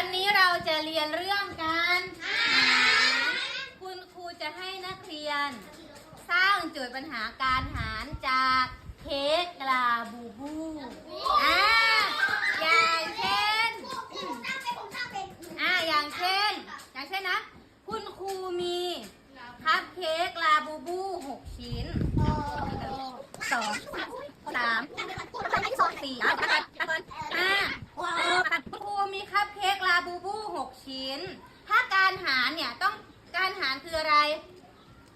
วันนี้เราจะเรียนเรื่องการหาคุณครูจะให้นักเรียน สร้างโจทย์ปัญหาการหารจากเค้กลาบูบูอ่าอย่างเช่นอ่าอย่างเช่น อย่างเช่นนะ คุณครูมีคัพเค้กลาบูบูหกชิ้นสองสามสี่ห้าคุณครูมีคัพเค้กลาบูบู หกชิ้นถ้าการหารเนี่ยต้องการหารคืออะไร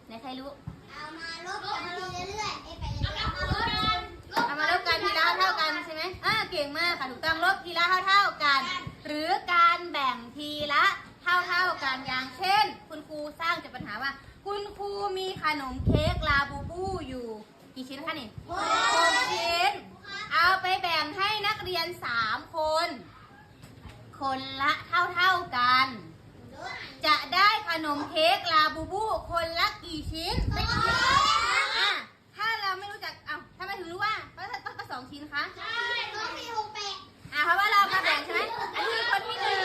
ไหนใครรู้เอามาลบกันเรื่อยๆไปเรื่อยๆเอามาลบกันทีละเท่ากันใช่ไหมอ่าเก่งมากค่ะถูกต้องลบทีละเท่าเท่าๆกัน หรือการแบ่งทีละเท่าเท่าๆกันอย่างเช่น คุณครูสร้างโจทย์ปัญหาว่า คุณครูมีขนมเค้กลาบูบูอยู่กี่ชิ้นคะนี่หกชิ้น เอาไปแบ่งให้นักเรียนสามคน คนละเท่าเท่าๆกัน จะได้ขนมเค้กลาบูบูคนละกี่ชิ้นได้กี่ชิ้นอะถ้าเราไม่รู้จักเอ้าทำไมถึงรู้ว่าก็ต้องก็สองชิ้นคะอะเพราะว่าเรามาแบ่งใช่ไหมอันนี้คือคนที่หนึ่ง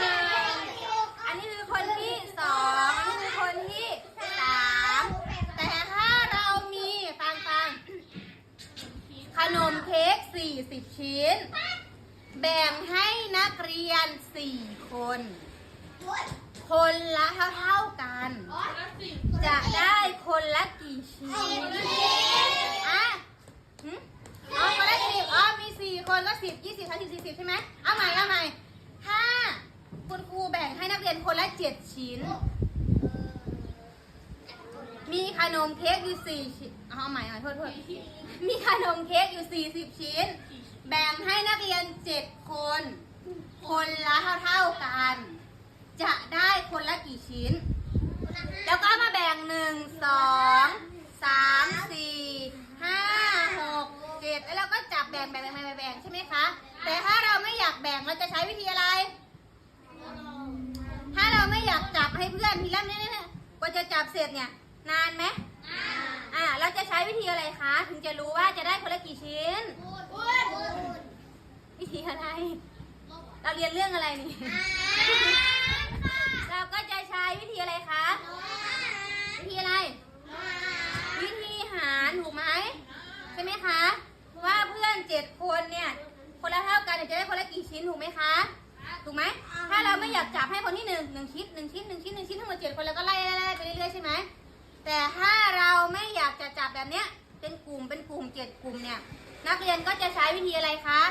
อันนี้คือคนที่สองอันนี้คือคนที่สามแต่ถ้าเรามีฟังฟังขนมเค้กสี่สิบชิ้น แบ่งให้นักเรียนสี่คน คนละเท่าเท่าๆกัน จะได้คนละกี่ชิ้นอะหึอ๋อคนละสิบอ๋อมีสี่คนก็สิบยี่สิบสามสิบสี่สิบใช่ไหมเอาใหม่เอาใหม่ถ้าคุณครูแบ่งให้นักเรียนคนละเจ็ดชิ้น มีขนมเค้กอยู่สี่ชิ้นเอาใหม่เอาใหม่โทษโทษมีขนมเค้กอยู่สี่สิบชิ้น แบ่งให้นักเรียนเจ็ดคน คนละเท่าเท่าๆกัน จะได้คนละกี่ชิ้น แล้วก็มาแบ่งหนึ่งสองสามสี่ห้าหกเจ็ดแล้วเราก็จับแบ่งแบ่งแบ่งแบ่งแบ่งใช่ไหมคะ แต่ถ้าเราไม่อยากแบ่งเราจะใช้วิธีอะไร ถ้าเราไม่อยากจับให้เพื่อนทีละเนี่ยเนี่ยเนี่ยกว่าจะจับเสร็จเนี่ยนานไหมอ่าเราจะใช้วิธีอะไรคะ ถึงจะรู้ว่าจะได้คนละกี่ชิ้น ธีอะไร เราเรียนเรื่องอะไรนี่ เราก็จะใช้วิธีอะไรคะ วิธีอะไร วิธีหารถูกไหมใช่ไหมคะ ว่าเพื่อนเจ็ดคนเนี่ยคนละเท่ากันเนี่ยจะได้คนละกี่ชิ้นถูกไหมคะ ถูกไหม ถ้าเราไม่อยากจับให้คนที่หนึ่งหนึ่งชิ้นหนึ่งชิ้นหนึ่งชิ้นหนึ่งชิ้นทั้งหมดเจ็ดคนแล้วก็ไล่ไล่ไล่ไปเรื่อยๆใช่ไหม แต่ถ้าเราไม่อยากจะจับแบบเนี้ยเป็นกลุ่มเป็นกลุ่มเจ็ดกลุ่มเนี่ยนักเรียนก็จะใช้วิธีอะไรคะ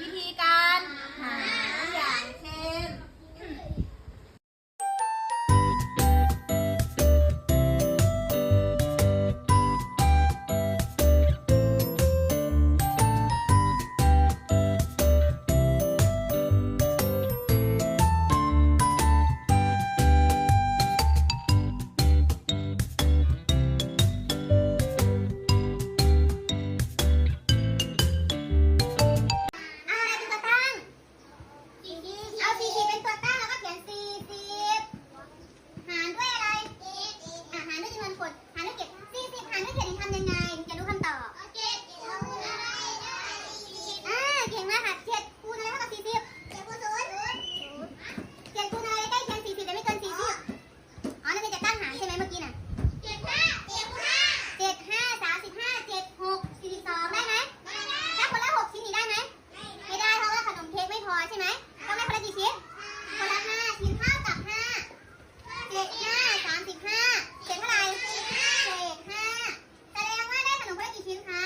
วิธีการหารอย่างเช่น หารด้วยเจ็ดทำยังไงถึงจะรู้คำตอบอ่าเก่งมากค่ะเจ็ดคูณอะไรเท่ากับสี่สิบเจ็ดคูณศูนย์เจ็ดคูณอะไรใกล้เคียงสี่สิบแต่ไม่เกินสี่สิบอ๋อนั่นเป็นจะตั้งหารใช่ไหมเมื่อกี้น่ะเจ็ดห้าเจ็ดห้าเจ็ดห้าสามสิบห้าเจ็ดหกสี่สิบสองได้ไหมถ้าคนละหกชิ้นนี่ได้ไหม ไม่ได้เพราะว่าขนมเค้กไม่พอใช่ไหมต้องให้คนละกี่ชิ้นคนละห้าชิ้นเท่ากับห้าเจ็ดห้าสามสิบห้าเจ็ดเท่าไหร่เจ็ดห้าแสดงว่าได้ขนมคนละกี่ชิ้นคะ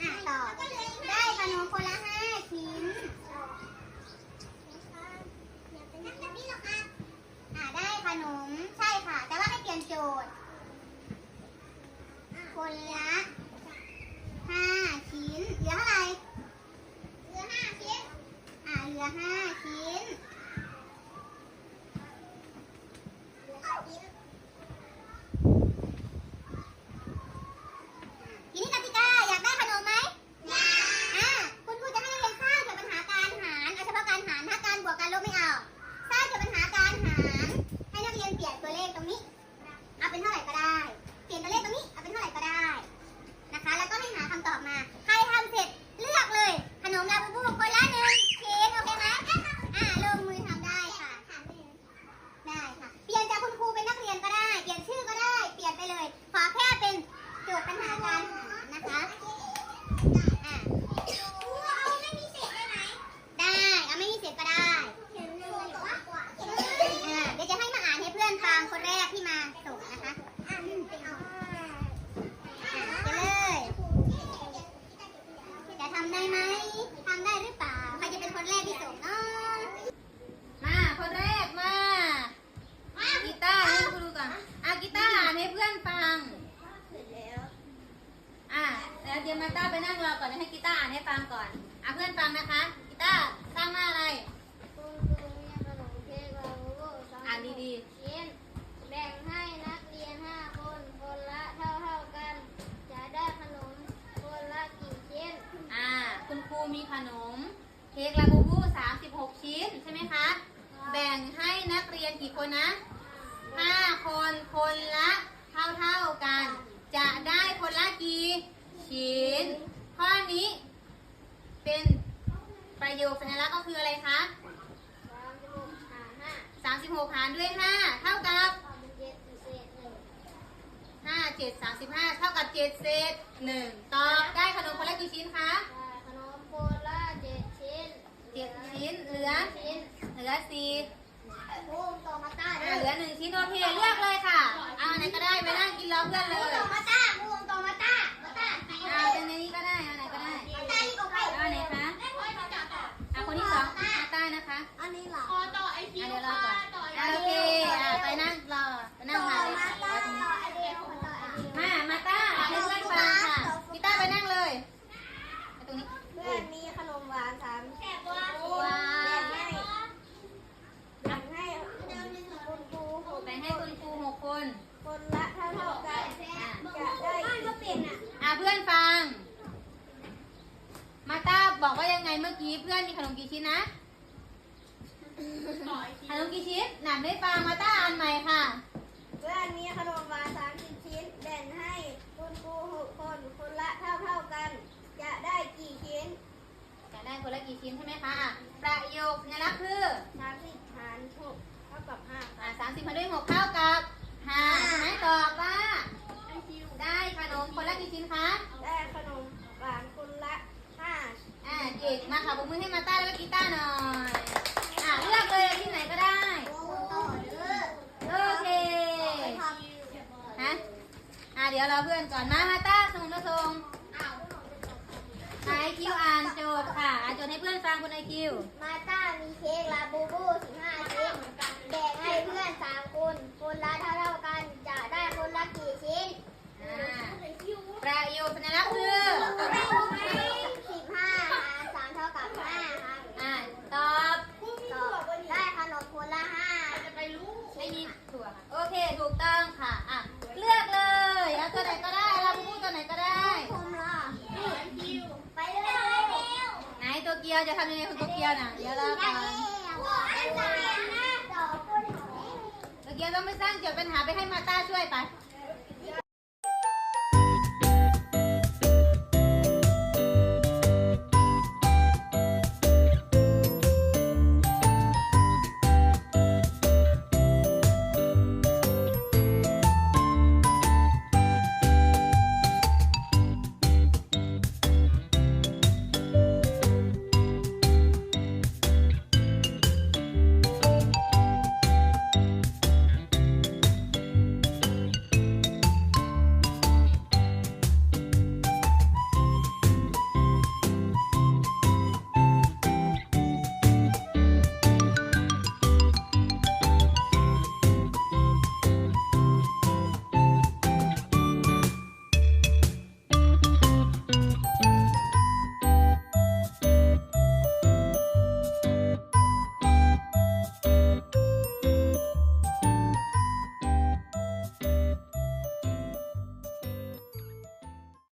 อะต่อได้ขนมคนละห้าชิ้นอะได้ขนมใช่ค่ะ แต่ว่าให้เปลี่ยนโจทย์ คนละห้าชิ้นเหลือเท่าไหร่ เหลือห้าชิ้น อ่า เหลือห้าชิ้น ทีนี้กติกาอยากได้ขนมไหมอยากอ่าคุณครูจะให้นักเรียนสร้างโจทย์ปัญหาการหารเอาเฉพาะการหาร ถ้าการบวกการลบไม่เอา สร้างโจทย์ปัญหาการหาร ให้นักเรียนเปลี่ยนตัวเลขตรงนี้ เอาเป็นเท่าไหร่ก็ได้ เปลี่ยนตัวเลขตรงนี้เอาเป็นเท่าไหร่ก็ได้นะคะ แล้วก็ให้หาคำตอบมา ใครทำเสร็จเลือกเลย ขนมลาบูบูคนละหนึ่งชิ้นโอเคไหมอ่าลงมือ งนะคะกีตาร์สร้างหน้าอะไร คุณครูมีขนมเค้กลาบูบูสาม อ่านดี ชิ้นแบ่งให้นักเรียนห้าคน คนละเท่าเท่าๆกัน จะได้ขนมคนละกี่ชิ้น ๆ อ่า คุณครูมีขนม เค้กลาบูบู36 ชิ้นใช่ไหมคะ แบ่งให้นั กเรียนกี่คนนะ5คนคนละเท่าเท่าๆกัน จะได้คนละกี่ชิ้น ข้อนี้ เป็นประโยคสัญลักษณ์ก็คืออะไรคะสามสิบหกหารห้า36หารด้วย5เท่ากับสามสิบเจ็ดเศษหนึ่ง5 7 35เท่ากับ7เศษ1ตอบได้ขนมคนละกี่ชิ้นคะได้ขนมคนละเจ็ดชิ้น7ชิ้นเหลือชิ้นเหลือ4 ภูมิต่อมาต้าอ่าเหลือ1ชิ้นโอเคเลือกเลยค่ะ เอาอันไหนก็ได้ไปนั่งกินรอเพื่อนเลยต่อมาต้าภูมิต่อมาต้ามาต้า เอาเป็นในนี้ก็ได้เอาไหนก็ได้ มาต้านี่ก็ไป เอาไหนคะเอาคนที่สองมาใต้นะคะ อันนี้เหรอ อะเดี๋ยวรอก่อนอะโอเคอะไปนั่งรอไปนั่งมาเลยค่ะรอตรงนี้ ต่อไอเดียต่อไอเดีย มา มาต้าอ่านให้เพื่อนฟังค่ะพี่ต้าไปนั่งเลยไปตรงนี้ เพื่อนมีขนมหวานสามแฉกว่า ว้า แบ่ง ว ให้แบ่งให้คุณครูหก แบ่งให้คุณครูหกคน คนละเท่าเท่าๆกันจะได้ก็เป็นอะ อะเพื่อนฟัง มาต้าบอกว่ายังไง เมื่อกี้เพื่อนมีขนมกี่ชิ้นนะขนมกี่ชิ้นหนานไม่ฟังมาต้าอ่านใหม่ค่ะ เพื่อนมีขนมหวานสามสิบชิ้น แบ่งให้คุณครูหกคนคนละเท่าเท่าๆกัน จะได้กี่ชิ้นจะได้คนละกี่ชิ้นใช่ไหมคะอะประโยคสัญลักษณ์คือ สามสิบหารหกเท่ากับห้า อะสามสิบพันด้วยหกเท่ากับห้าใช่ไหมตอบว่า ได้ขนมคนละกี่ชิ้นคะ ได้ขนมหวานคนละห้า อ่าเก่งมากค่ะปร บมือให้มาต้าแล้วก็กีต้าหน่อย อ่าเลือกเลยที่ไหนก็ได้ โอเค ฮะ อ่าเดี๋ยวเราเพื่อนก่อนมามาต้าส่งมาส่งไอคิวอ่านโจทย์ค่ะอ่านโจทย์ให้เพื่อนฟังคุณไอคิว มาต้ามีเค้กลาบูบูสิบห้าชิ้นแบ่งให้เพื่อนสามคนคนละเท่าเท่ากันจะได้คนละกี่ชิ้นอ่าประโยคสัญลักษณ์คือ สิบห้าหารสามเท่ากับห้าครับ อ่าตอบ ตอบได้ขนมคนละห้า ไม่มีถั่วค่ะ โอเค ถูกต้องค่ะ อะ เลือกเลย เอาตัวไหนก็ได้เราพูดตัวไหนก็ได้ ผมล่ะไปเลย ไหนตัว เกียวจะทำยังไงคุณตัวเกียวน่ะเดี๋ยวเราก่อนตัวเกียวต้องไปสร้างโจทย์ปัญหาไปให้มาต้าช่วยไป